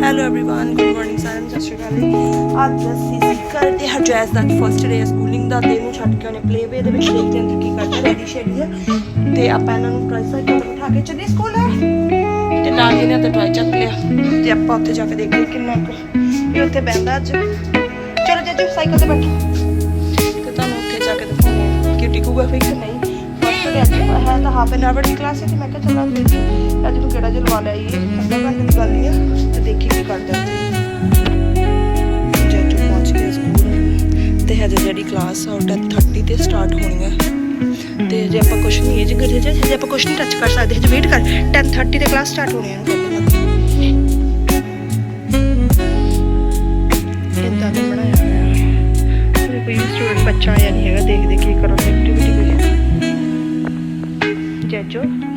Hello everyone good morning ਸਾਰਿਆਂ ਨੂੰ ਸਤਿ ਸ਼੍ਰੀ ਅਕਾਲ ਜੀ ਅੱਜ ਅਸੀਂ ਸਿੱਕਰ ਤੇ ਹਰਜੈਸ ਦਾ ਫਸਟ ਡੇ ਸਕੂਲਿੰਗ ਦਾ ਦਿਨ ਨੂੰ ਛੱਡ ਕੇ ਉਹਨੇ ਪਲੇ ਵੇ ਦੇ ਵਿੱਚ ਦੇਖਦੇ ਹਾਂ ਕੀ ਕਰਦਾ ਰੈਡੀ ਸ਼ੈਡੀ ਹੈ ਤੇ ਆਪਾਂ ਇਹਨਾਂ ਨੂੰ ਟਰਾਈ ਸਾਈਕਲ ਤੇ ਬਿਠਾ ਕੇ ਚੱਲੇ ਸਕੂਲ ਤੇ ਨਾਲ ਹੀ ਨੇ ਤਾਂ ਟਰਾਈ ਚੱਕ ਲਿਆ ਤੇ ਆਪਾਂ ਉੱਥੇ ਜਾ ਕੇ ਦੇਖਦੇ ਹਾਂ ਕਿੰਨਾ ਕੁ ਇਹ ਉੱਥੇ ਬੈਠਦਾ ਅੱਜ ਚਲੋ ਜੱਜੂ ਸਾਈਕਲ ਤੇ ਬੈਠੋ ਤੇ ਤੁਹਾਨੂੰ ਉੱਥੇ ਜਾ ਕੇ ਦਿਖਾਉਂਦੇ ਹਾਂ ਕਿ ਟਿਕੂਗਾ ਫਿਰ ਕਿ ਨਹੀਂ ਫਸਟ ਡੇ ਅੱਜ ਹੈ ਤਾਂ ਹਾਫ ਐਨ ਆਵਰ ਦੀ ਕਲਾਸ ਹੈ ਤੇ ਮੈਂ ਕਿਹਾ ਚਲੋ ਅੱਜ ਦੇਖੀ ਅੱਜ ਨੂੰ ਕਿਹੜਾ ਜਲਵਾ ਲਿਆ ਇਹ ਅੱਧਾ ਘੰਟੇ ਦੀ ਗੱਲ ਹੀ ਆ। ਤੇ ਦੇਖੀ ਕੀ ਕਰਦਾ ਉੱਥੇ ਜੱਜੂ ਪਹੁੰਚ ਗਿਆ ਸਕੂਲ। ਤੇ ਹਜੇ ਜਿਹੜੀ ਕਲਾਸ ਆ ਉਹ 10:30 ਤੇ ਸਟਾਰਟ ਹੋਣੀ ਆ। ਤੇ ਜੇ ਆਪਾਂ ਕੁਝ ਨਹੀਂ ਇਹ ਜੇ ਜੇ ਆਪਾਂ ਕੁਝ ਨਹੀਂ ਟੱਚ ਕਰ ਸਕਦੇ। ਹਜੇ ਵੇਟ ਕਰ। 10:30 ਤੇ ਕਲਾਸ ਸਟਾਰਟ ਹੋਣੀ ਆ ਇਦਾਂ ਦਾ ਬਣਾਇਆ ਹੋਇਆ। ਪੂਰੇ ਕੋਈ ਸਟੂਡੈਂਟ ਬੱਚਾ ਆਇਆ ਨਹੀਂ ਹੈਗਾ ਦੇਖਦੇ ਕੀ ਕਰੋ ਐਕਟੀਵਿਟੀ ਕੋਈ ਜੱਜੋ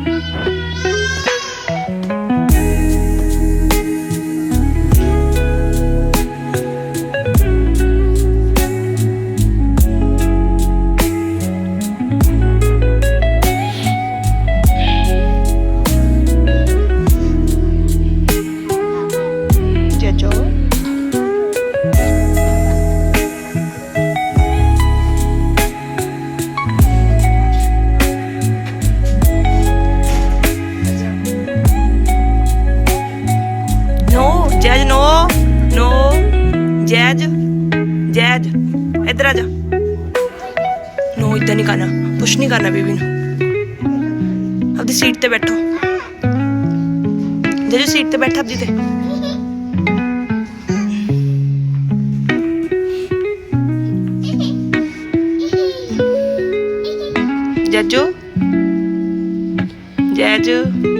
ਨੋ ਇਦਾਂ ਨਹੀਂ ਕਰਨਾ ਪੁਸ਼ ਨਹੀਂ ਕਰਨਾ ਬੇਬੀ ਨੂੰ। ਆਪਦੀ ਸੀਟ ਤੇ ਬੈਠੋ। ਜੈਜੂ ਸੀਟ ਤੇ ਬੈਠ ਆਪਦੀ ਤੇ। ਜੱਜੂ। ਜੈਜੂ।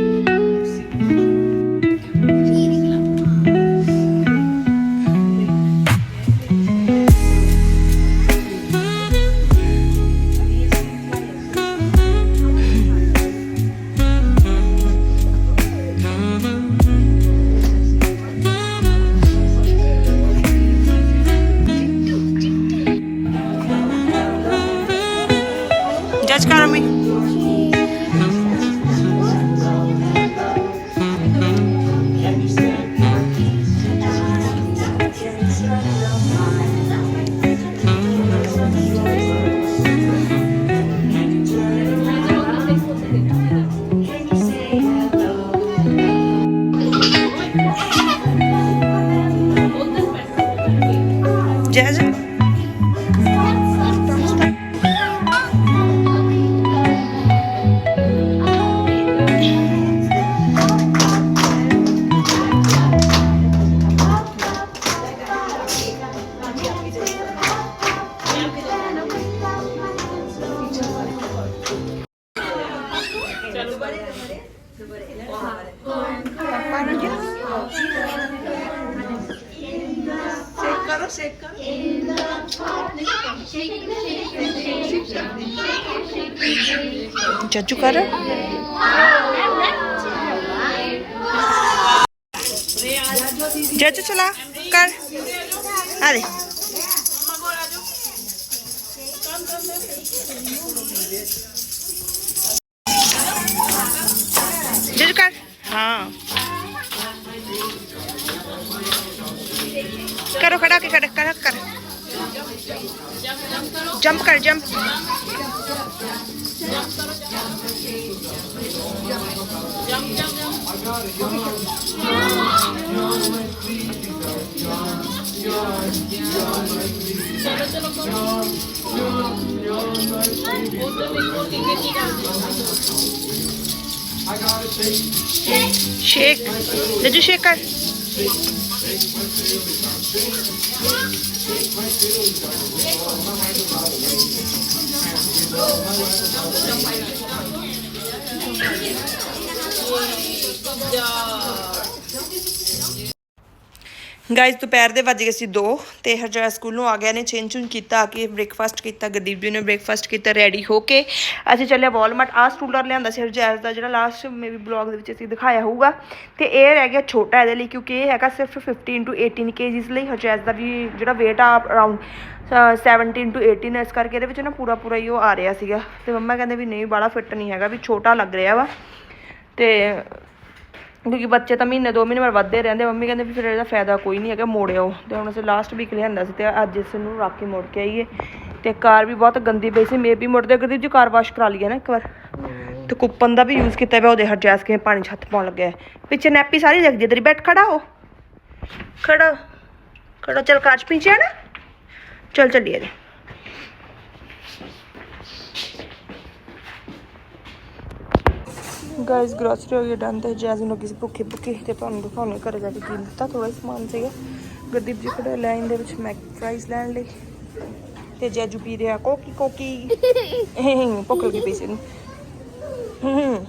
Shake करो shake करो जज्जू कर जज्जू चला कर अरे जज्जू कर हाँ करो खड़ा के कर कर। जंप कर जंप शेक जज्जू शेक कर। Yeah. ਗਾਇਸ ਦੁਪਹਿਰ ਦੇ ਵੱਜ ਗਏ ਸੀ 2 ਤੇ ਹਰਜਾ ਸਕੂਲੋਂ ਆ ਗਿਆ ਨੇ ਚੇਂਜ ਚੁੰਜ ਕੀਤਾ, ਆ ਕੇ ਬ੍ਰੇਕਫਾਸਟ ਕੀਤਾ ਗਦੀਪ ਜੀ ਨੇ ਬ੍ਰੇਕਫਾਸਟ ਕੀਤਾ ਰੈਡੀ ਹੋ ਕੇ ਅਸੀਂ ਚੱਲੇ ਵਾਲਮਾਰਟ ਆ ਸਟੂਲਰ ਲਿਆਂਦਾ ਸੀ ਹਰਜੈਸ ਦਾ ਜਿਹੜਾ ਲਾਸਟ ਮੇਬੀ ਬਲੌਗ ਦੇ ਵਿੱਚ ਅਸੀਂ ਦਿਖਾਇਆ ਹੋਊਗਾ। ਤੇ ਇਹ ਰਹਿ ਗਿਆ ਛੋਟਾ ਇਹਦੇ ਲਈ, ਕਿਉਂਕਿ ਇਹ ਹੈਗਾ ਸਿਰਫ 15 ਟੂ 18 ਕੇਜੀਸ ਲਈ। ਹਰਜੈਸ ਦਾ ਵੀ ਜਿਹੜਾ weight ਆ ਅਰਾਊਂਡ 17 ਟੂ 18 ਇਸ ਕਰਕੇ ਇਹਦੇ ਵਿੱਚ ਨਾ ਪੂਰਾ ਪੂਰਾ ਹੀ ਉਹ ਆ ਰਿਹਾ ਸੀਗਾ। ਤੇ ਮੰਮਾ ਕਹਿੰਦੇ ਵੀ ਨਹੀਂ ਬਾਲਾ ਫਿੱਟ ਨਹੀਂ ਹੈਗਾ, ਵੀ ਛੋਟਾ ਲੱਗ ਰਿਹਾ ਵਾ। ਤੇ ਕਿਉਂਕਿ ਬੱਚੇ ਤਾਂ ਮਹੀਨੇ ਦੋ ਮਹੀਨੇ ਬਾਅਦ ਵੱਧਦੇ ਰਹਿੰਦੇ ਮੰਮੀ ਕਹਿੰਦੇ ਵੀ ਫਿਰ ਇਹਦਾ ਫਾਇਦਾ ਕੋਈ ਨਹੀਂ ਹੈਗਾ ਮੋੜਿਓ। ਤੇ ਹੁਣ ਅਸੀਂ ਲਾਸਟ ਵੀਕ ਲਿਆਂਦਾ ਸੀ ਤੇ ਅੱਜ ਇਸ ਨੂੰ ਰੱਖ ਕੇ ਮੋੜ ਕੇ ਆਈਏ। ਤੇ ਕਾਰ ਵੀ ਬਹੁਤ ਗੰਦੀ ਪਈ ਸੀ ਮੇਬੀ ਮੁੜਦੇ ਗੁਰਦੀਪ ਜੀ ਕਾਰ ਵਾਸ਼ ਕਰਾ ਲਈਏ ਨਾ ਇੱਕ ਵਾਰ। ਤੇ ਕੁੱਪਨ ਦਾ ਵੀ ਯੂਜ਼ ਕੀਤਾ ਪਿਆ ਉਹਦੇ ਹਰਜੈਸ ਕੇ ਪਾਣੀ ਹੱਥ ਪਾਉਣ ਲੱਗਿਆ। ਪਿੱਛੇ ਨੈਪੀ ਸਾਰੀ ਲੱਗਦੀ ਤੇਰੀ ਬੈਠ ਖੜਾ ਹੋ। ਖੜਾ ਖੜਾ ਚਲ ਕਾਚ ਪਿੱਛੇ ਆ ਨਾ। ਚਲ ਚੱਲੀਏ ਜੀ ਗਾਇਸ ਗ੍ਰੋਸਰੀ ਹੋ ਗਈ ਡਨ ਤੇ ਜੈਜ਼ ਨੂੰ ਕਿਸੇ ਭੁੱਖੇ ਭੁੱਖੇ ਤੇ ਤੁਹਾਨੂੰ ਦਿਖਾਉਣੇ, ਘਰੇ ਜਾ ਕੇ ਕੀ ਦਿੱਤਾ ਥੋੜਾ ਸਮਾਨ ਸੀਗਾ। ਗੁਰਦੀਪ ਜੀ ਖੜੇ ਲਾਈਨ ਦੇ ਵਿੱਚ ਮੈਕ ਫਰਾਈਜ਼ ਲੈਣ ਲਈ। ਤੇ ਜੈਜੂ ਪੀ ਰਿਹਾ, ਕੋਕੀ ਕੋਕੀ। ਭੁੱਖ ਲੱਗੀ ਪਈ ਸੀ ਇਹਨੂੰ। ਹੂੰ।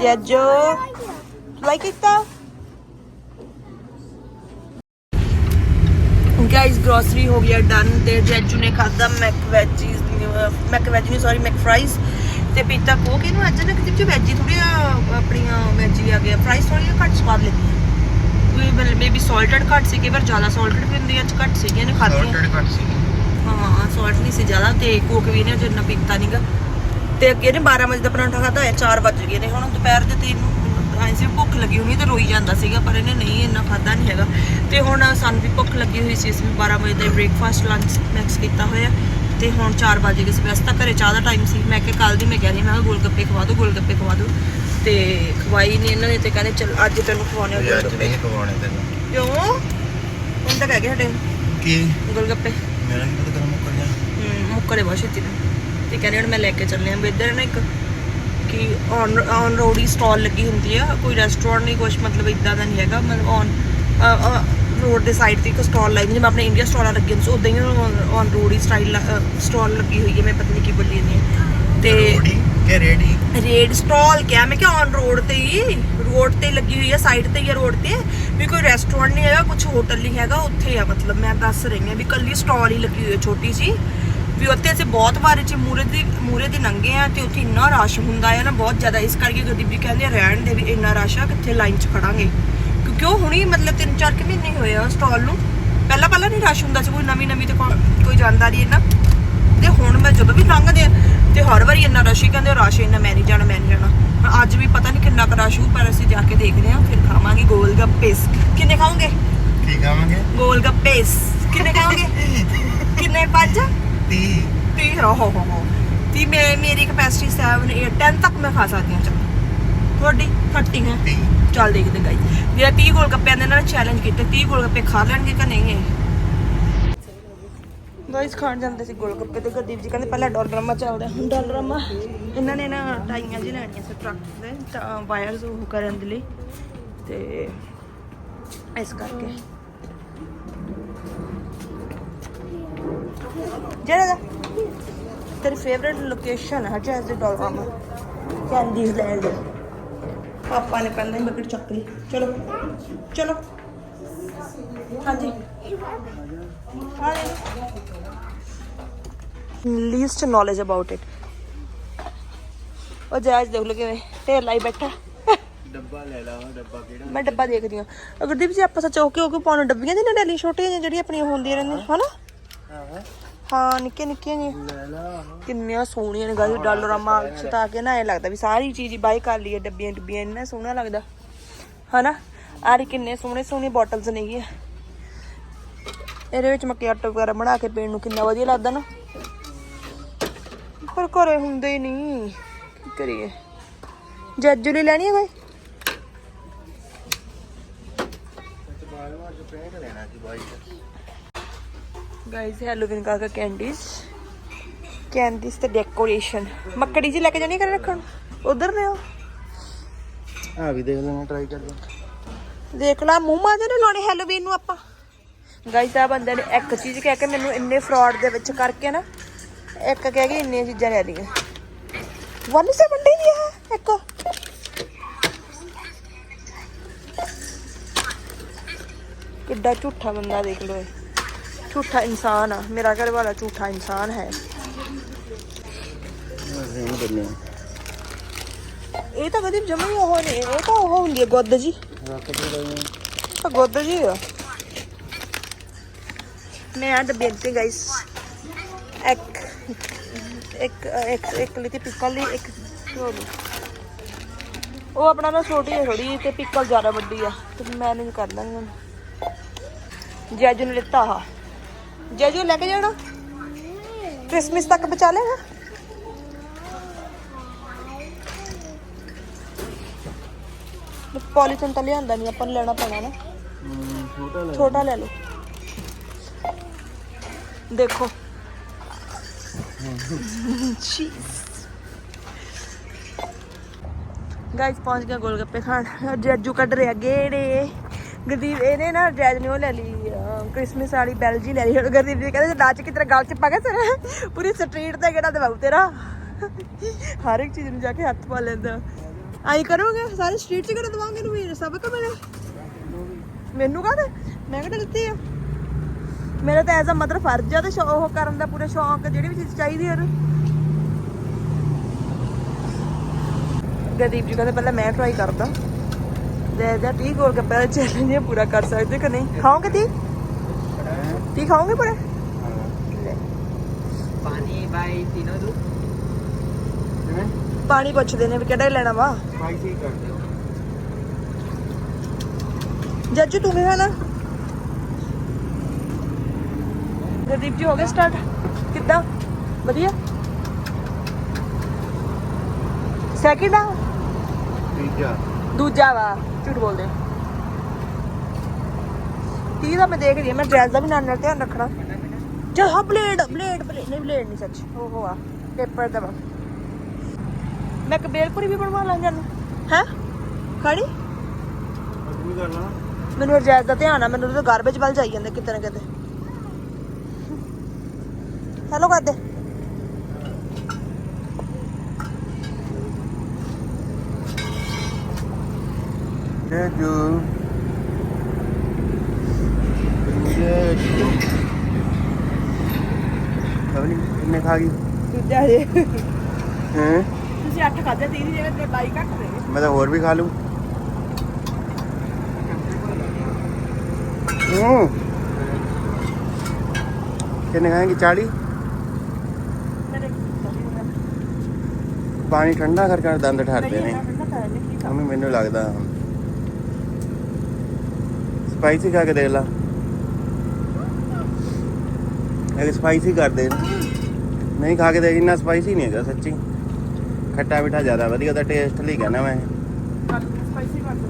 ਜੈਜੋ ਲਾਈਕ ਕੀਤਾ? ਗਾਇਸ ਗ੍ਰੋਸਰੀ ਹੋ ਗਿਆ ਡਨ ਤੇ ਜੈਜੂ ਨੇ ਖਾਦਾ ਮੈਕ ਵੈਜੀਸ ਮੈਕ ਵੈਜੀ ਨਹੀਂ ਸੌਰੀ ਮੈਕ ਫਰਾਈਜ਼ ਤੇ ਪੀਤਾ ਕੋਕ ਇਹਨੂੰ ਅੱਜ ਨਾ ਕਿਤੇ ਵੈਜੀ ਥੋੜੀਆਂ ਆਪਣੀਆਂ ਵੈਜੀ ਆ ਗਿਆ ਫਰਾਈਜ਼ ਥੋੜੀਆਂ ਘੱਟ ਸਵਾਦ ਲੱਗੀ ਵੀ ਮੇਬੀ ਸਾਲਟਡ ਘੱਟ ਸੀ ਕਿ ਪਰ ਜ਼ਿਆਦਾ ਸਾਲਟਡ ਵੀ ਹੁੰਦੀ ਅੱਜ ਘੱਟ ਸੀਗੀਆਂ ਇਹਨੇ ਖਾਧੀਆਂ। Salted ਘੱਟ ਸੀ ਹਾਂ ਸਾਲਟ ਨਹੀਂ ਸੀ ਜ਼ਿਆਦਾ ਤੇ ਕੋਕ ਵੀ ਇਹਨੇ ਜਿੰਨਾ ਪੀਤਾ ਨਹੀਂਗਾ ਤੇ ਅੱਗੇ ਨੇ 12 ਵਜੇ ਦਾ ਪਰਾਂਠਾ ਖਾਦਾ ਹੋਇਆ 4 ਵਜ ਗਏ ਨੇ। ਹੁਣ ਦੁਪਹਿਰ ਦੇ ਤਿੰਨ ਐਂ ਸੀ ਭੁੱਖ ਲੱਗੀ ਹੋਣੀ ਤੇ ਰੋਈ ਜਾਂਦਾ ਸੀਗਾ ਪਰ ਇਹਨੇ ਨਹੀਂ ਇੰਨਾ ਖਾਦਾ ਨਹੀਂ ਹੈਗਾ। ਤੇ ਹੁਣ ਸਾਨੂੰ ਵੀ ਭੁੱਖ ਲੱਗੀ ਹੋਈ ਸੀ ਅਸੀਂ ਵੀ 12 ਵਜੇ ਦਾ ਬ੍ਰੇਕਫਾਸਟ ਲੰਚ ਮੈਕਸ ਕੀਤਾ ਹੋਇਆ। ਤੇ ਹੁਣ 4 ਵਜੇ ਗਏ ਸੀ ਵੈਸੇ ਤਾਂ ਘਰੇ ਚਾਹ ਦਾ ਟਾਈਮ ਸੀ। ਮੈਂ ਕਿ ਕੱਲ ਦੀ ਮੈਂ ਕਹਿ ਰਹੀ ਮੈਂ ਕਿਹਾ ਗੋਲ ਗੱਪੇ ਖਵਾ ਦਿਓ ਗੋਲ ਗੱਪੇ ਖਵਾ ਦਿਓ ਤੇ ਖਵਾਈ ਨਹੀਂ ਇਹਨਾਂ ਨੇ ਤੇ ਕਹਿੰਦੇ ਚਲ ਅੱਜ ਤੈਨੂੰ ਖਵਾਉਣੇ ਗੋਲ ਅੱਜ ਗੱਪੇ ਨਹੀਂ ਖਵਾਉਣੇ ਤੈਨੂੰ। ਕਿਉਂ? ਹੁਣ ਤਾਂ ਕਹਿ ਗਏ ਸਾਡੇ। ਕੀ? ਗੋਲ ਗੱਪੇ ਮੇਰਾ ਨਹੀਂ ਪਤਾ ਕਰਾਂ ਮੁੱਕਰ ਜਾ ਹਮ, ਮੁੱਕਰੇ ਬਹੁਤ ਛੇਤੀ ਨੂੰ ਤੇ ਕਹਿੰਦੇ ਹੁਣ ਮੈਂ ਲੈ ਕੇ ਚੱਲੇ ਆਂ ਵੀ ਇੱਧਰ ਨਾ ਇੱਕ ਕਿ ਔਨ ਔਨ ਰੋਡ ਹੀ ਸਟਾਲ ਲੱਗੀ ਹੁੰਦੀ ਆ। ਕੋਈ ਰੈਸਟੋਰੈਂਟ ਨਹੀਂ ਕੁਛ ਮਤਲਬ ਇਦਾਂ ਦਾ ਨਹੀਂ ਹੈਗਾ। ਮਤਲਬ ਔਨ ਰੋਡ ਦੇ ਸਾਈਡ ਤੇ ਇੱਕ ਸਟਾਲ ਲਾਈ ਜਿਵੇਂ ਆਪਣੇ ਇੰਡੀਆ ਸਟਾਲਾਂ ਲੱਗੀ ਹੁੰਦੀ ਸੀ ਉਦਾਂ ਹੀ ਔਨ ਰੋਡ ਹੀ ਸਟਾਈਲ ਸਟਾਲ ਲੱਗੀ ਹੋਈ ਹੈ ਮੈਂ ਪਤਾ ਨਹੀਂ ਕੀ ਬੋਲੀ ਨਹੀਂ ਤੇ ਕਿ ਰੇਡ ਸਟਾਲ ਕਿਹਾ ਮੈਂ ਕਿ ਔਨ ਰੋਡ ਤੇ ਹੀ ਰੋਡ ਤੇ ਲੱਗੀ ਹੋਈ ਹੈ ਸਾਈਡ ਤੇ ਹੀ ਰੋਡ ਤੇ ਵੀ ਕੋਈ ਰੈਸਟੋਰੈਂਟ ਨਹੀਂ ਹੈਗਾ ਕੁਝ ਹੋਟਲ ਨਹੀਂ ਹੈਗਾ ਉੱਥੇ ਆ ਮਤਲਬ ਮੈਂ ਦੱਸ ਰਹੀ ਹਾਂ ਵੀ ਕੱਲੀ ਸਟਾਲ ਹੀ ਲੱਗੀ ਹੋਈ ਹੈ ਛੋਟੀ ਸੀ ਵੀ ਉੱਥੇ ਅਸੀਂ ਬਹੁਤ ਵਾਰ ਚ ਮੂਰੇ ਦੀ ਮੂਰੇ ਦੀ ਲੰਘੇ ਆ ਤੇ ਉੱਥੇ ਇੰਨਾ ਰਸ਼ ਹੁੰਦਾ ਹੈ ਨਾ ਬਹੁਤ ਜ਼ਿਆਦਾ ਇਸ ਕਰਕੇ ਗੁਰਦੀਪ ਜੀ ਕਹਿੰਦੇ ਰਹਿਣ ਦੇ ਵੀ ਇੰਨਾ ਰਸ਼ ਆ ਕਿੱਥੇ ਲਾਈਨ 'ਚ ਖੜਾਂਗੇ। ਉਹ ਹੁਣੀ ਮਤਲਬ 3-4 ਕਿ ਮਹੀਨੇ ਹੋਏ ਆ ਸਟਾਲ ਨੂੰ? ਪਹਿਲਾਂ ਪਹਿਲਾਂ ਨਹੀਂ ਰਸ਼ ਹੁੰਦਾ ਸੀ ਕੋਈ ਨਵੀਂ ਨਵੀਂ ਤੇ ਕੋਈ ਜਾਂਦਾ ਨਹੀਂ ਇੰਨਾ। ਤੇ ਹੁਣ ਮੈਂ ਜਦੋਂ ਵੀ ਲੰਘਦੇ ਆ ਤੇ ਹਰ ਵਾਰੀ ਇੰਨਾ ਰਸ਼ ਹੀ ਕਹਿੰਦੇ ਰਸ਼ ਇੰਨਾ ਮੈਂ ਨਹੀਂ ਜਾਣਾ ਮੈਂ ਨਹੀਂ ਜਾਣਾ। ਹੁਣ ਅੱਜ ਵੀ ਪਤਾ ਨਹੀਂ ਕਿੰਨਾ ਕੁ ਰਸ਼ ਪਰ ਅਸੀਂ ਜਾ ਕੇ ਦੇਖਦੇ ਹਾਂ ਫਿਰ ਖਾਵਾਂਗੇ ਗੋਲ ਗੱਪੇ ਕਿੰਨੇ ਖਾਓਗੇ? ਕੀ ਖਾਵਾਂਗੇ? ਗੋਲ ਗੱਪੇ ਕਿੰਨੇ ਖਾਓਗੇ? ਕਿੰਨੇ? ਪੰਜ? 30 ਤੀ ਹੋ ਹੋ ਹੋ। ਹੋ ਤੀ ਮੈਂ ਮੇਰੀ ਕਪੈਸਿਟੀ 7 8 10 ਤੱਕ ਮੈਂ ਖਾ ਸਕਦੀ ਹਾਂ ਚਲ। ਤੁਹਾਡੀ 30 ਹੈ। 30 ਚੱਲ ਦੇਖਦੇ ਗਾਈ ਜਿਹੜਾ 30 ਗੋਲ ਗੱਪਿਆਂ ਦੇ ਨਾਲ ਚੈਲੰਜ ਕੀਤਾ। 30 ਗੋਲ ਗੱਪੇ ਖਾ ਲੈਣਗੇ ਕਿ ਨਹੀਂ ਗਾਇਸ ਖਾਣ ਜਾਂਦੇ ਸੀ ਗੋਲ ਗੱਪੇ ਤੇ ਗੁਰਦੀਪ ਜੀ ਕਹਿੰਦੇ ਪਹਿਲਾਂ ਡਾਲਰਾਮਾ ਚੱਲਦਾ ਹੁਣ ਡਾਲਰਾਮਾ ਇਹਨਾਂ ਨੇ ਨਾ ਟਾਈਆਂ ਜੀ ਲੈਣੀਆਂ ਸੀ ਟਰੱਕ ਦੇ ਤਾਂ ਵਾਇਰਸ ਉਹ ਕਰਨ ਦੇ ਲਈ। ਤੇ ਇਸ ਕਰਕੇ। ਜਿਹੜਾ ਤੇਰੀ ਫੇਵਰਿਟ ਲੋਕੇਸ਼ਨ ਹੈ ਜੈਜ਼ ਦੇ ਡਾਲਰਾਮਾ ਕੈਂਡੀਜ਼ ਲੈਣ ਲਈ ਪਾਪਾ ਨੇ ਪਹਿਲਾਂ ਹੀ ਬਕਟ ਚੱਕ ਲਈ। ਚਲੋ ਚਲੋ। ਹਾਂਜੀ। ਲੀਸਟ ਨੌਲੇਜ ਅਬਾਊਟ ਇਟ ਉਹ ਜਾਇਜ਼ ਦੇਖ ਲੋ ਕਿਵੇਂ ਢੇਰ ਲਾਈ ਬੈਠਾ। ਡੱਬਾ ਲੈ ਲਾ ਡੱਬਾ ਕਿਹੜਾ? ਮੈਂ ਡੱਬਾ ਦੇਖਦੀ ਹਾਂ। ਅਗਰਦੀਪ ਜੀ ਆਪਾਂ ਸੱਚ ਓਕੇ ਓਕੇ ਪਾਉਣ? ਡੱਬੀਆਂ ਦੇ ਨਾ ਡੈਲੀ ਛੋਟੀਆਂ ਜਿਹੜੀਆਂ ਆਪਣੀਆਂ ਹੁੰਦੀਆਂ ਰਹਿੰਦੀਆਂ ਹਨਾ? ਹਾਂ। ਹਾਂ ਨਿੱਕੇ ਨਿੱਕੀਆਂ ਜਿਹੀਆਂ। ਲੈ ਲਾ ਕਿੰਨੀਆਂ ਸੋਹਣੀਆਂ ਨੇ ਗਾਇਸ ਡਾਲਰਾਂ ਚ ਤਾਂ ਕੇ ਨਾ ਐ ਲੱਗਦਾ ਵੀ ਸਾਰੀ ਚੀਜ਼ ਬਾਈ ਕਰ ਲਈਏ, ਡੱਬੀਆਂ ਡੱਬੀਆਂ, ਇੰਨਾ ਸੋਹਣਾ ਲੱਗਦਾ। ਹਨਾ? ਆਰੇ ਕਿੰਨੇ ਸੋਹਣੇ ਸੋਹਣੇ ਬੋਟਲਸ ਨੇਗੀਆਂ ਇਹਦੇ ਵਿੱਚ ਮਕਿਆਟੋ ਵਗੈਰਾ ਬਣਾ ਕੇ ਪੀਣ ਨੂੰ ਕਿੰਨਾ ਵਧੀਆ ਲੱਗਦਾ ਨਾ। ਪਰ ਘਰੇ ਹੁੰਦੇ ਹੀ ਨਹੀਂ। ਕੀ ਕਰੀਏ? ਜੱਜੂ ਲਈ ਲੈਣੀ ਹੈ ਕੋਈ ਬਾਈ। ਗਾਇਸ ਹੈਲੋਵਿਨ ਕਰਕੇ ਕੈਂਡੀਜ਼ ਕੈਂਡੀਜ਼ ਤੇ ਡੈਕੋਰੇਸ਼ਨ ਮੱਕੜੀ ਜੀ ਲੈ ਕੇ ਜਾਣੀ ਕਰ ਰੱਖਣ? ਉਧਰ ਉਹ ਆ ਵੀ ਦੇਖ ਲੈਣਾ ਟਰਾਈ ਕਰ ਲੈ ਦੇਖ ਲਾ ਮੂੰਹ ਮਾਜੇ ਨੇ ਲਾਉਣੇ ਹੈਲੋਵੀਨ ਨੂੰ ਆਪਾਂ। ਗਾਇਸ ਆ ਬੰਦੇ ਨੇ ਇੱਕ ਚੀਜ਼ ਕਹਿ ਕੇ ਮੈਨੂੰ ਇੰਨੇ ਫਰਾਡ ਦੇ ਵਿੱਚ ਕਰਕੇ ਨਾ ਇੱਕ ਕਹਿ ਕੇ ਇੰਨੀਆਂ ਚੀਜ਼ਾਂ ਲੈ ਲਈਆਂ। 170 ਦੀ ਆ ਇੱਕ। ਕਿੱਡਾ ਝੂਠਾ ਬੰਦਾ ਦੇਖ ਲੋ ਇਹ। ਝੂਠਾ ਇਨਸਾਨ ਆ। ਮੇਰਾ ਘਰ ਵਾਲਾ ਝੂਠਾ ਇਨਸਾਨ ਹੈ। ਇਹ ਤਾਂ ਕਦੀ ਜਮਾ ਹੀ ਉਹ ਨਹੀਂ, ਇਹ ਤਾਂ ਉਹ ਹੁੰਦੀ ਹੈ ਗੁੱਦ ਜੀ। ਰੱਖ ਆ ਗੁੱਦ ਜੀ ਆ। ਮੈਂ ਆ ਡੱਬੇ ਤੇ ਗਾਇਸ ਇੱਕ ਇੱਕ ਇੱਕ ਇੱਕ ਲਈ ਤੇ ਪਿਕਲ ਲਈ, ਇੱਕ ਉਹ ਆਪਣਾ ਨਾ ਛੋਟੀ ਹੈ ਥੋੜੀ ਤੇ ਪਿੱਕਲ ਜ਼ਿਆਦਾ ਵੱਡੀ ਆ, ਤੇ ਮੈਨੇਜ ਕਰ ਦਾਂਗੇ ਜੇ ਜੈਜੂ ਨੇ ਲਿੱਤਾ ਆ ਜੈਜੂ ਲੈ ਕੇ ਜਾਣਾ? ਕ੍ਰਿਸਮਸ ਤੱਕ ਬਚਾ ਲੈਣਾ ਪੋਲੀਥਨ ਤਾਂ ਲਿਆਂਦਾ ਨਹੀਂ ਆਪਾਂ ਲੈਣਾ ਪੈਣਾ ਨਾ। ਛੋਟਾ ਲੈ ਛੋਟਾ ਲੈ ਲਓ। ਦੇਖੋ। ਗਾਇਸ ਪਹੁੰਚ ਗਏ ਗੋਲਗੱਪੇ ਖਾਣ। ਜੈਜੂ ਕੱਢ ਰਿਹਾ, ਗੇੜੇ। ਗਦੀਪ ਇਹਨੇ ਨਾ ਜੈਜ ਨੇ ਉਹ ਲੈ ਲਈ। ਕ੍ਰਿਸਮਸ ਵਾਲੀ ਬੈਲ ਜੀ ਲੈ ਲਈ। ਹੁਣ ਗਰਦੀਪ ਜੀ ਕਹਿੰਦੇ ਨਾਚ ਕਿ ਤੇਰਾ ਗਲ ਚ ਪਾ ਗਿਆ ਤੇਰਾ, ਪੂਰੀ ਸਟਰੀਟ ਤੇ ਕਿਹੜਾ ਦਵਾਉ ਤੇਰਾ? ਹਰ ਇੱਕ ਚੀਜ਼ ਨੂੰ ਜਾ ਕੇ ਹੱਥ ਪਾ ਲੈਂਦਾ। ਆਈ ਕਰੋਗੇ? ਸਾਰੇ ਸਟਰੀਟ 'ਚ ਕਿਹੜਾ ਦਵਾਉਂਗੇ ਨੂੰ ਵੀ ਸਭ ਮਿਲੇ ਮੈਨੂੰ ਕਾਹਦੇ? ਮੈਂ ਕਿਹੜਾ ਦਿੱਤੀ ਆ? ਮੇਰਾ ਤਾਂ ਐਜ਼ ਅ ਮਦਰ ਫਰਜ਼ ਆ ਤੇ ਉਹ ਕਰਨ ਦਾ ਪੂਰਾ ਸ਼ੌਂਕ, ਜਿਹੜੀ ਵੀ ਚੀਜ਼ ਚਾਹੀਦੀ ਹੈ ਗਦੀਪ ਜੀ ਕਹਿੰਦੇ ਪਹਿਲਾਂ ਮੈਂ ਟਰਾਈ ਕਰਦਾ। ਦੇ ਦੇ ਟੀ ਗੋਲ ਗੱਪੇ ਦਾ ਚੈਲੰਜ ਪੂਰਾ ਕਰ ਸਕਦੇ ਕਿ ਨਹੀਂ? ਖਾਓਗੇ ਤੀ ਤੀ ਖਾਓਗੇ ਪੂਰੇ ਪਾਣੀ ਬਾਈ ਤਿੰਨੋਂ ਦੂ ਪਾਣੀ ਪੁੱਛਦੇ ਨੇ ਵੀ ਕਿਹੜਾ ਲੈਣਾ ਵਾ ਸਪਾਈਸੀ ਕਰ ਦਿਓ ਜੱਜੂ ਤੂੰ ਵੀ ਖਾਣਾ ਗਦੀਪ ਜੀ ਹੋ ਗਿਆ ਸਟਾਰਟ ਕਿੱਦਾਂ ਵਧੀਆ ਸੈਕਿੰਡ ਆ ਤੀਜਾ ਦੂਜਾ ਵਾ ਝੂਠ ਬੋਲਦੇ ਤੀ ਦਾ ਮੈਂ ਦੇਖ ਰਹੀ ਮੈਂ ਡਰੈਸ ਦਾ ਵੀ ਨਾਲ ਨਾਲ ਧਿਆਨ ਰੱਖਣਾ। ਚਲ ਹਾਂ ਬਲੇਡ ਬਲੇਡ ਬਲੇਡ ਨਹੀਂ ਬਲੇਡ ਨਹੀਂ ਸੱਚ। ਉਹ ਆ ਪੇਪਰ ਦਾ ਮੈਂ ਇੱਕ ਵੀ ਬਣਵਾ ਲਾਂ ਜਾਨੂੰ ਹੈ? ਖਾਣੀ? ਮੈਨੂੰ ਰਜਾਇਤ ਦਾ ਧਿਆਨ ਆ, ਮੈਨੂੰ ਤਾਂ ਗਾਰਬੇਜ ਵੱਲ ਜਾਈ ਜਾਂਦੇ ਕਿਤੇ ਨਾ ਕਿਤੇ। ਹੈਲੋ ਕਰਦੇ ਜੇਜੂ ਜੇਜੂ ਕਵਲੀ ਕਿੰਨੇ ਖਾ ਗਈ। ਦੂਜਾ ਜੇ ਹੈ? ਤੁਸੀਂ 8 ਖਾਦੇ 30 ਦੀ ਜਗ੍ਹਾ ਤੇ 22 ਘੱਟ ਦੇ। ਮੈਂ ਤਾਂ ਹੋਰ ਵੀ ਖਾ ਲੂੰ ਹੂੰ। ਕਿੰਨੇ ਖਾਏਂਗੇ? 40 ਮੇਰੇ ਪਾਣੀ ਠੰਡਾ ਕਰਕੇ ਦੰਦ ਠਰਦੇ ਨੇ। ਕਰ ਮੰਮੀ ਮੈਨੂੰ ਲੱਗਦਾ। ਸਪਾਈਸੀ ਖਾ ਕੇ ਦੇਖ ਲਾ। ਇਹ ਸਪਾਈਸੀ ਕਰਦੇ ਨੇ। ਨਹੀਂ ਖਾ ਕੇ ਦੇਖ ਇੰਨਾ ਸਪਾਈਸੀ ਨਹੀਂ ਹੈਗਾ ਸੱਚੀ। ਖੱਟਾ ਮਿੱਠਾ ਜ਼ਿਆਦਾ ਵਧੀਆ ਉਹਦਾ ਟੇਸਟ ਲਈ ਕਹਿੰਦਾ ਮੈਂ ਕਰ ਸਪਾਈਸੀ ਕਰ ਦੋ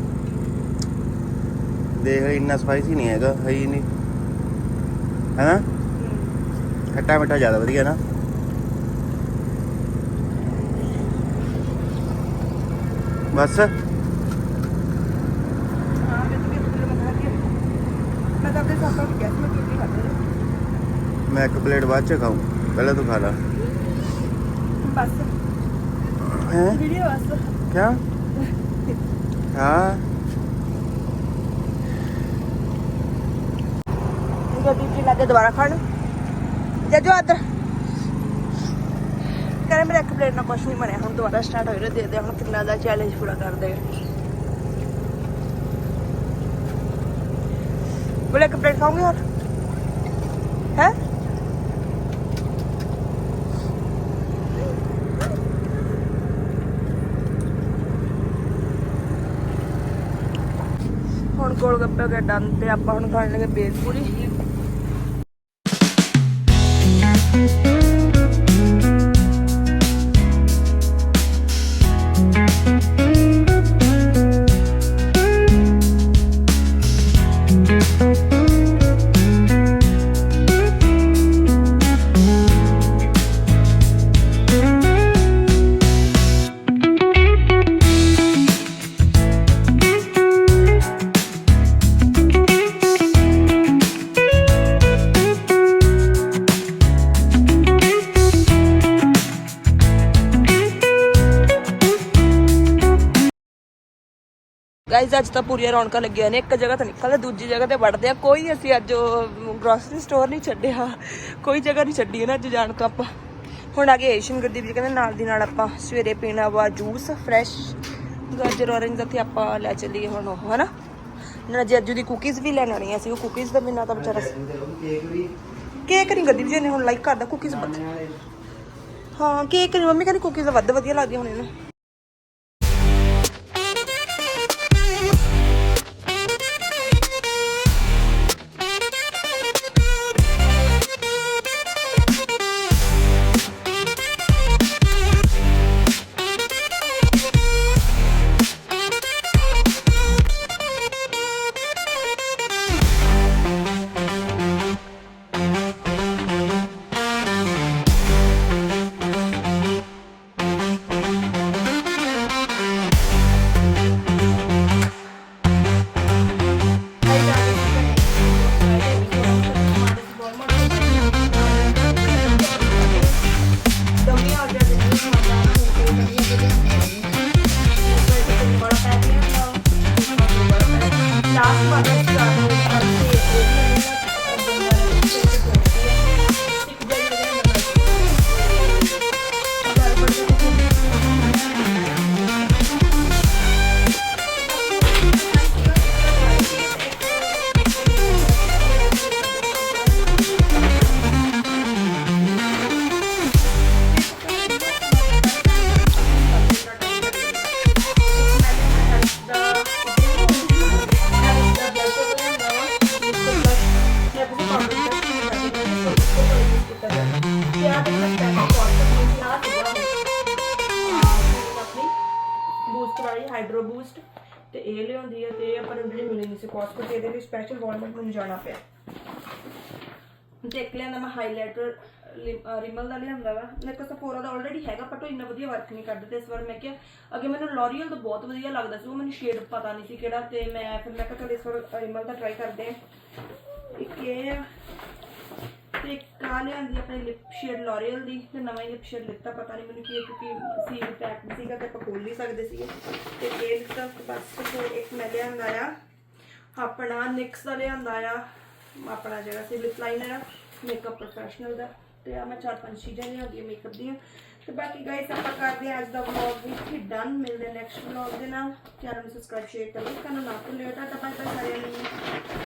ਦੇਖ ਇੰਨਾ ਸਪਾਈਸੀ ਨਹੀਂ ਹੈਗਾ ਹੈ ਹੀ ਨਹੀਂ। ਹੈਨਾ? ਖੱਟਾ ਮਿੱਠਾ ਜ਼ਿਆਦਾ ਵਧੀਆ ਨਾ। ਬਸ। ਹਾਂ ਮੈਂ ਤਾਂ ਕਿਤੇ ਮੈਂ ਖਾ ਮੈਂ ਤਾਂ ਆਪਣੇ ਸਾਥ ਨਾਲ ਗਿਆ ਸੀ ਮੈਂ ਕੀ ਖਾਦੇ ਮੈਂ ਇੱਕ ਪਲੇਟ ਬਾਅਦ ਚ ਖਾਊਂ। ਪਹਿਲਾਂ ਤੂੰ ਖਾ ਲਾ। ਬਸ। ਹੈ? ਵੀਡੀਓ ਬਸ। ਕਿਆ? ਹਾਂ। ਗੱਡੀ ਚ ਲੱਗੇ ਦੁਬਾਰਾ ਖਾਣ ਜੱਜੋ ਆਦਰ ਕਰੇ ਮੇਰੇ ਇੱਕ ਪਲੇਟ ਨਾਲ ਕੁਛ ਨਹੀਂ ਬਣਿਆ ਹੁਣ ਦੁਬਾਰਾ ਸਟਾਰਟ ਹੋ ਰਿਹਾ ਦੇ ਦੇ ਹੁਣ ਕਿੰਨਾ ਦਾ ਚੈਲੰਜ ਪੂਰਾ ਕਰਦੇ ਬੋਲੇ ਇੱਕ ਪਲੇਟ ਖਾਓਗੇ ਹੋਰ? ਹੈ? ਹੁਣ ਗੋਲ ਗੱਪੇ ਹੋ ਗਏ ਡਨ ਤੇ ਆਪਾਂ ਹੁਣ ਖਾਣ ਲੱਗੇ ਬੇਲ ਗਾਇਜ਼ ਅੱਜ ਤਾਂ ਪੂਰੀਆਂ ਰੌਣਕਾਂ ਲੱਗੀਆਂ ਨੇ। ਇੱਕ ਜਗ੍ਹਾ ਤੋਂ ਨਿਕਲਦੇ, ਦੂਜੀ ਜਗ੍ਹਾ ਤੇ ਵੜਦੇ ਆ। ਕੋਈ ਅਸੀਂ ਅੱਜ ਗਰੋਸਰੀ ਸਟੋਰ ਨਹੀਂ ਛੱਡਿਆ। ਕੋਈ ਜਗ੍ਹਾ ਨਹੀਂ ਛੱਡੀ ਹੈ ਨਾ ਅੱਜ ਜਾਣ ਤੋਂ ਆਪਾਂ। ਹੁਣ ਆ ਗਏ ਏਸ਼ੀਅਨ ਗੱਡੀ ਵੀ ਕਹਿੰਦੇ ਨਾਲ ਦੀ ਨਾਲ ਆਪਾਂ ਸਵੇਰੇ ਪੀਣਾ ਵਾ ਜੂਸ ਫਰੈਸ਼ ਗਾਜਰ ਔਰੰਜ ਦਾ ਤੇ ਆਪਾਂ ਲੈ ਚੱਲੀਏ ਹੁਣ ਉਹ, ਹਨਾ? ਨਾ ਜੱਜੂ ਦੀ ਕੁਕੀਜ਼ ਵੀ ਲੈਣ ਆਣੀਆਂ ਸੀ। ਉਹ ਕੁਕੀਜ਼ ਦਾ ਬਿਨਾਂ ਤਾਂ ਵਿਚਾਰਾ ਕੇਕ ਨਹੀਂ ਗੱਡੀ ਜੀ ਨੇ ਹੁਣ ਲਾਈਕ ਕਰਦਾ ਕੁਕੀਜ਼ ਹਾਂ ਕੇਕ ਨਹੀਂ, ਮੰਮੀ ਕਹਿੰਦੀ ਕੁਕੀਜ਼ ਵੱਧ ਵਧੀਆ ਲੱਗਦੀਆਂ ਹੁਣ ਇਹਨੂੰ ਲਈ ਸਪੈਸ਼ਲ ਵਾਲਮਾਰਟ ਮੈਨੂੰ ਜਾਣਾ ਪਿਆ ਤੇ ਇੱਕ ਲਿਆਂਦਾ ਮੈਂ ਹਾਈਲਾਈਟਰ ਰਿਮਲ ਦਾ ਲਿਆਂਦਾ ਵਾ ਮੇਰੇ ਕੋਲ ਸਫੋਰਾ ਦਾ ਆਲਰੇਡੀ ਹੈਗਾ ਬਟ ਉਹ ਇੰਨਾ ਵਧੀਆ ਵਰਕ ਨਹੀਂ ਕਰਦਾ ਤੇ ਇਸ ਵਾਰ ਮੈਂ ਕਿਹਾ ਅੱਗੇ ਮੈਨੂੰ ਲੋਰੀਅਲ ਦਾ ਬਹੁਤ ਵਧੀਆ ਲੱਗਦਾ ਸੀ ਉਹ ਮੈਨੂੰ ਸ਼ੇਡ ਪਤਾ ਨਹੀਂ ਸੀ ਕਿਹੜਾ ਤੇ ਮੈਂ ਫਿਰ ਮੈਂ ਕਿਹਾ ਚਲ ਇਸ ਵਾਰ ਰਿਮਲ ਦਾ ਟਰਾਈ ਕਰਦੇ ਹਾਂ ਇੱਕ ਇਹ ਤੇ ਇੱਕ ਲਿਆਂਦੀ ਆਪਣੀ ਲਿਪ ਸ਼ੇਡ ਲੋਰੀਅਲ ਦੀ ਤੇ ਨਵਾਂ ਹੀ ਲਿਪ ਸ਼ੇਡ ਲਿੱਤਾ ਪਤਾ ਨਹੀਂ ਮੈਨੂੰ ਕੀ ਕਿਉਂਕਿ ਸੀਲ ਪੈਕ ਸੀਗਾ ਤੇ ਆਪਾਂ ਖੋਲ ਨਹੀਂ ਸਕਦੇ ਸੀਗੇ ਤੇ ਇਹ ਲਿੱਤਾ ਬਸ ਫਿਰ ਇੱਕ ਮੈਂ ਲਿਆਂਦਾ ਆ ਆਪਣਾ ਨਿਕਸ ਦਾ ਲਿਆਂਦਾ ਆ, ਆਪਣਾ ਜਿਹੜਾ ਸੀ ਲਿਪ ਲਾਈਨਰ ਆ ਮੇਕਅਪ ਪ੍ਰੋਫੈਸ਼ਨਲ ਦਾ। ਤੇ ਆ ਮੈਂ ਚਾਰ ਪੰਜ ਚੀਜ਼ਾਂ ਲਿਆਂਦੀਆਂ ਮੇਕਅਪ ਦੀਆਂ। ਤੇ ਬਾਕੀ ਗਾਇਸ ਆਪਾਂ ਕਰਦੇ ਹਾਂ ਅੱਜ ਦਾ ਵਲੌਗ ਵੀ ਡਨ ਮਿਲਦੇ ਨੈਕਸਟ ਵਲੌਗ ਦੇ ਨਾਲ। ਚੈਨਲ ਨੂੰ ਸਬਸਕ੍ਰਾਈਬ ਸ਼ੇਅਰ ਕਰੋ। ਕਰਨਾ ਨਾ ਭੁੱਲਿਓ ਟਾਟਾ ਬਾਏ ਬਾਏ ਸਾਰਿਆਂ ਨੂੰ